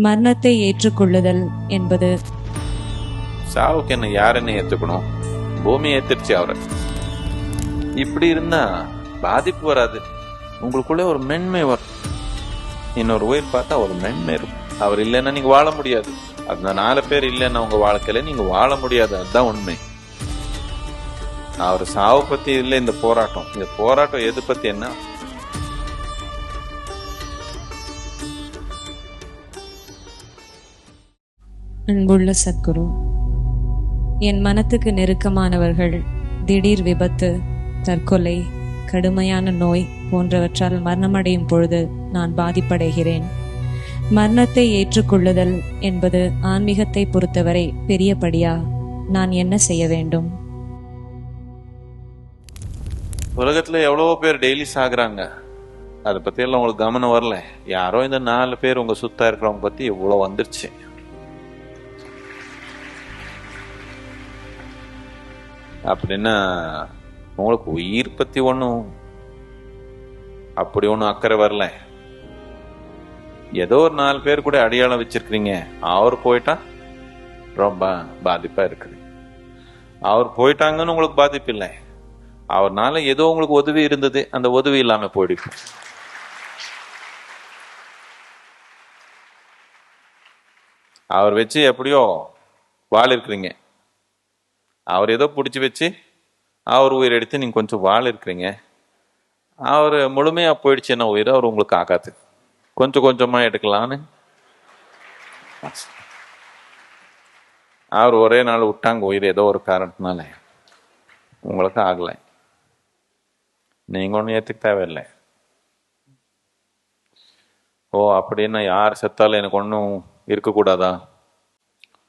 மரணத்தை ஏற்றுக்கொள்ளுதல் என்பது. சாவுக்கு என்ன யாருன்னு ஏத்துக்கணும்? பூமி ஏத்துருச்சு அவரை. இப்படி இருந்தா பாதிப்பு வராது. உங்களுக்குள்ள ஒரு மென்மை வரும். இன்னொரு உயிர் பார்த்தா ஒரு மென்மை இருக்கும். அவர் இல்லைன்னா நீங்க வாழ முடியாது. அந்த நாலு பேர் இல்லைன்னா உங்க வாழ்க்கையில நீங்க வாழ முடியாது. அதுதான் உண்மை. அவர் சாவு பத்தி இல்லை இந்த போராட்டம். இந்த போராட்டம் எது பத்தி என்ன? அன்புள்ள சத்குரு என் மனத்துக்கு நெருக்கமானவர்கள் திடீர் விபத்து தற்கொலை கடுமையான நோய் போன்றவற்றால் மரணமடையும் பொழுது நான் பாதிப்படைகிறேன். மரணத்தை ஏற்றுக்கொள்ளுதல் என்பது ஆன்மீகத்தை பொறுத்தவரை பெரியபடியா நான் என்ன செய்ய வேண்டும்? உலகத்துல எவ்வளவோ பேர் டெய்லி சாகுறாங்க. அதை பத்தி எல்லாம் உங்களுக்கு கவனம் வரல. யாரோ இந்த நாலு பேர் உங்க சுத்தா இருக்கிறவங்க பத்தி இவ்வளவு வந்துருச்சு. அப்படின்னா உங்களுக்கு உயிர் பத்தி ஒன்றும் அப்படி ஒன்றும் அக்கறை வரல. ஏதோ ஒரு நாலு பேர் கூட அடையாளம் வச்சிருக்கிறீங்க. அவர் போயிட்டா ரொம்ப பாதிப்பா இருக்குது. அவர் போயிட்டாங்கன்னு உங்களுக்கு பாதிப்பு இல்லை. அவர்னால ஏதோ உங்களுக்கு உதவி இருந்தது அந்த உதவி இல்லாம போயிடுச்சு அவர் வச்சு எப்படியோ வாழ் இருக்கிறீங்க. அவர் ஏதோ பிடிச்சி வச்சு அவர் உயிர் எடுத்து நீங்கள் கொஞ்சம் வாழ் இருக்கிறீங்க அவர் முழுமையாக போயிடுச்சு என்ன உயிர்? அவர் உங்களுக்கு ஆகாது. கொஞ்சம் கொஞ்சமாக எடுக்கலான்னு அவர் ஒரே நாள் விட்டாங்க உயிர் ஏதோ ஒரு காரணத்தினால. உங்களுக்கு ஆகலை. நீங்கள் ஒன்றும் ஏற்றுக்க தேவையில்லை. ஓ அப்படின்னா யார் செத்தாலும் எனக்கு ஒன்றும் இருக்கக்கூடாதா?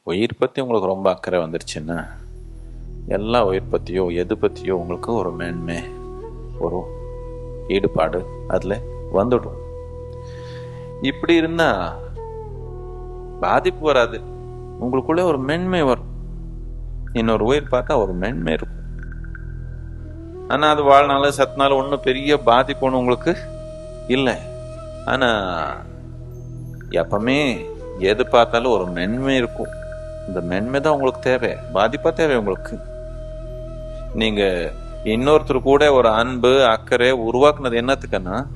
உயிர் பற்றி உங்களுக்கு ரொம்ப அக்கறை வந்துருச்சுன்னா. எல்லா உயிர் பற்றியோ எது பற்றியோ உங்களுக்கு ஒரு மேன்மை ஒரு ஈடுபாடு அதில் வந்துடும். இப்படி இருந்தா பாதிப்பு வராது. உங்களுக்குள்ளே ஒரு மென்மை வரும். இன்னொரு உயிர் பார்த்தா ஒரு மென்மை இருக்கும். ஆனால் அது வாழ்நாள் சத்தினால ஒன்றும் பெரிய பாதிப்பு ஒன்று உங்களுக்கு இல்லை. ஆனால் எப்பவுமே எது பார்த்தாலும் ஒரு மென்மை இருக்கும். இந்த மென்மை தான் உங்களுக்கு தேவை. பாதிப்பாக தேவை உங்களுக்கு. நீங்க இன்னொருத்தர் கூட ஒரு அன்பு அக்கறை உருவாக்குனது என்னத்துக்குன்னா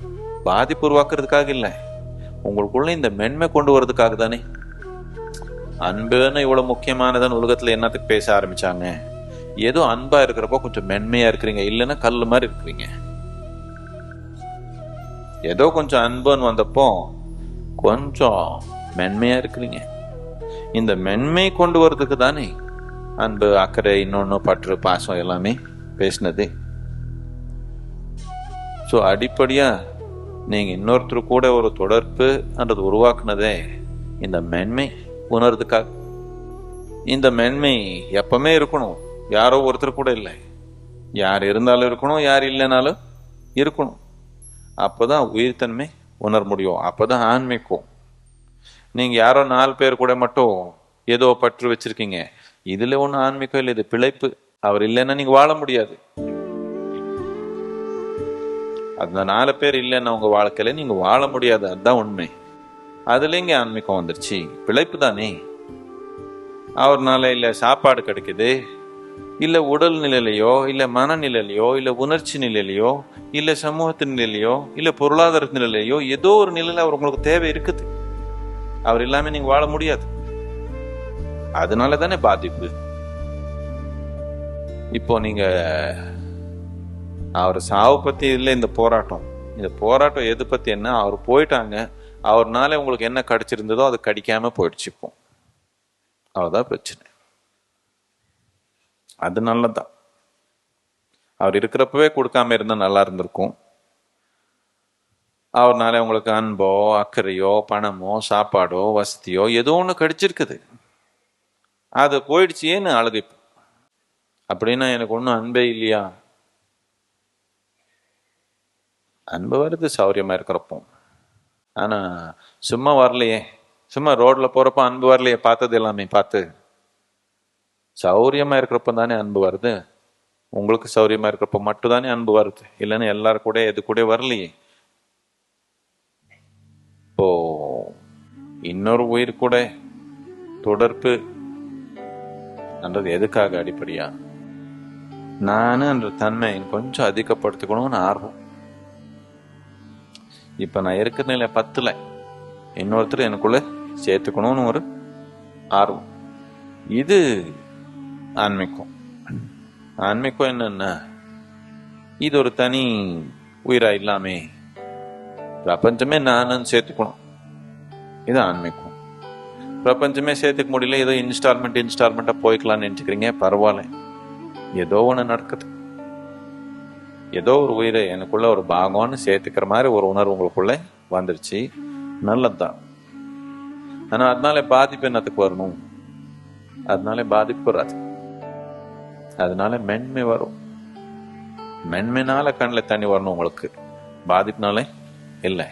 பாதிப்பு உருவாக்குறதுக்காக இல்லை. உங்களுக்குள்ள இந்த மென்மை கொண்டு வர்றதுக்காக தானே. அன்புன்னு இவ்வளவு முக்கியமானதுன்னு உலகத்துல என்னத்துக்கு பேச ஆரம்பிச்சாங்க? ஏதோ அன்பா இருக்கிறப்போ கொஞ்சம் மென்மையா இருக்கிறீங்க. இல்லைன்னா கல் மாதிரி இருக்கிறீங்க. ஏதோ கொஞ்சம் அன்புன்னு வந்தப்போ கொஞ்சம் மென்மையா இருக்கிறீங்க. இந்த மென்மை கொண்டு வர்றதுக்கு தானே அன்பு அக்கறை இன்னொன்று பற்று பாசம் எல்லாமே பேசினது. ஸோ அடிப்படையாக நீங்கள் இன்னொருத்தர் கூட ஒரு தொடர்பு என்றது உருவாக்குனதே இந்த மென்மை உணர்றதுக்காக. இந்த மென்மை எப்பவுமே இருக்கணும். யாரோ ஒருத்தர் கூட இல்லை. யார் இருந்தாலும் இருக்கணும் யார் இல்லைனாலும் இருக்கணும். அப்போ தான் உயிர்த்தன்மை உணர முடியும். அப்போதான் ஆன்மீகம் நீங்கள் யாரோ நாலு பேர் கூட மட்டும் ஏதோ பற்று வச்சுருக்கீங்க. இதுல ஒன்றும் ஆன்மீகம் இல்லை இது பிழைப்பு. அவர் இல்லைன்னா நீங்க வாழ முடியாது. அந்த நாலு பேர் இல்லைன்னா உங்க வாழ்க்கையில நீங்க வாழ முடியாது அதுதான் உண்மை. அதுல இங்க ஆன்மீகம் வந்துருச்சு. பிழைப்பு தானே? அவர்னால இல்ல சாப்பாடு கிடைக்குது இல்ல உடல் நிலையிலையோ இல்ல மனநிலையிலையோ இல்ல உணர்ச்சி நிலையிலையோ இல்ல சமூகத்தின் நிலையிலையோ இல்ல பொருளாதார நிலையிலையோ ஏதோ ஒரு நிலையில அவர் உங்களுக்கு தேவை இருக்குது. அவர் இல்லாம நீங்க வாழ முடியாது. அதனால தானே பாதிப்பு. இப்போ நீங்க அவர் சாவு பத்தி இல்ல இந்த போராட்டம். இந்த போராட்டம் எது பத்தி என்ன? அவர் போயிட்டாங்க. அவர்னால உங்களுக்கு என்ன கிடைச்சிருந்ததோ அது கடிக்காம போயிடுச்சு இப்போ. அவ்வளவுதான் பிரச்சனை. அது நல்லதுதான். அவர் இருக்கிறப்பவே கொடுக்காம இருந்தா நல்லா இருந்திருக்கும். அவர்னால உங்களுக்கு அன்போ அக்கறையோ பணமோ சாப்பாடோ வசதியோ ஏதோ ஒன்று கிடைச்சிருக்குது. அது போயிடுச்சு ஏன்னு அழுகை அப்படின்னா எனக்கு ஒன்றும் அன்பே இல்லையா? அன்பு வருது சௌரியமாக இருக்கிறப்போ. ஆனா சும்மா வரலையே. சும்மா ரோட்டில் போகிறப்ப அன்பு வரலையே பார்த்தது எல்லாமே பார்த்து. சௌரியமா இருக்கிறப்ப தானே அன்பு வருது. உங்களுக்கு சௌரியமா இருக்கிறப்ப மட்டும் தானே அன்பு வருது. இல்லைன்னா எல்லாரும் கூட எது கூட வரலையே. இப்போ இன்னொரு உயிர் கூட. தொடர்பு. என்றது எதுக்காக அடிப்படையா? நானு என்ற தன்மை கொஞ்சம் அதிகப்படுத்திக்கணும்னு ஆர்வம். இப்ப நான் இருக்கிற நிலை பத்துல இன்னொருத்தர் எனக்குள்ள சேர்த்துக்கணும்னு ஒரு ஆர்வம். இது ஆன்மீகம். ஆன்மீகம் என்னன்னா இது ஒரு தனி உயிரா இல்லாமே பிரபஞ்சமே நானும் சேர்த்துக்கணும். இது ஆன்மீகம். பிரபஞ்சமே சேர்த்துக்க முடியல ஏதோ இன்ஸ்டால்மெண்ட் இன்ஸ்டால்மெண்ட்டாக போய்க்கலாம்னு நினச்சிக்கிறீங்க பரவாயில்ல. ஏதோ ஒண்ணு நடக்குது. ஏதோ ஒரு உயிரை எனக்குள்ள ஒரு பாகம்னு சேர்த்துக்கிற மாதிரி ஒரு உணர்வு உங்களுக்குள்ள வந்துருச்சு. நல்லதுதான். ஆனா அதனால பாதிப்பு என்னத்துக்கு வரணும்? அதனால பாதிப்பு வராது. அதனால மென்மை வரும். மென்மைனால கண்ணில் தண்ணி வரணும் உங்களுக்கு. பாதிப்புனாலே இல்லை.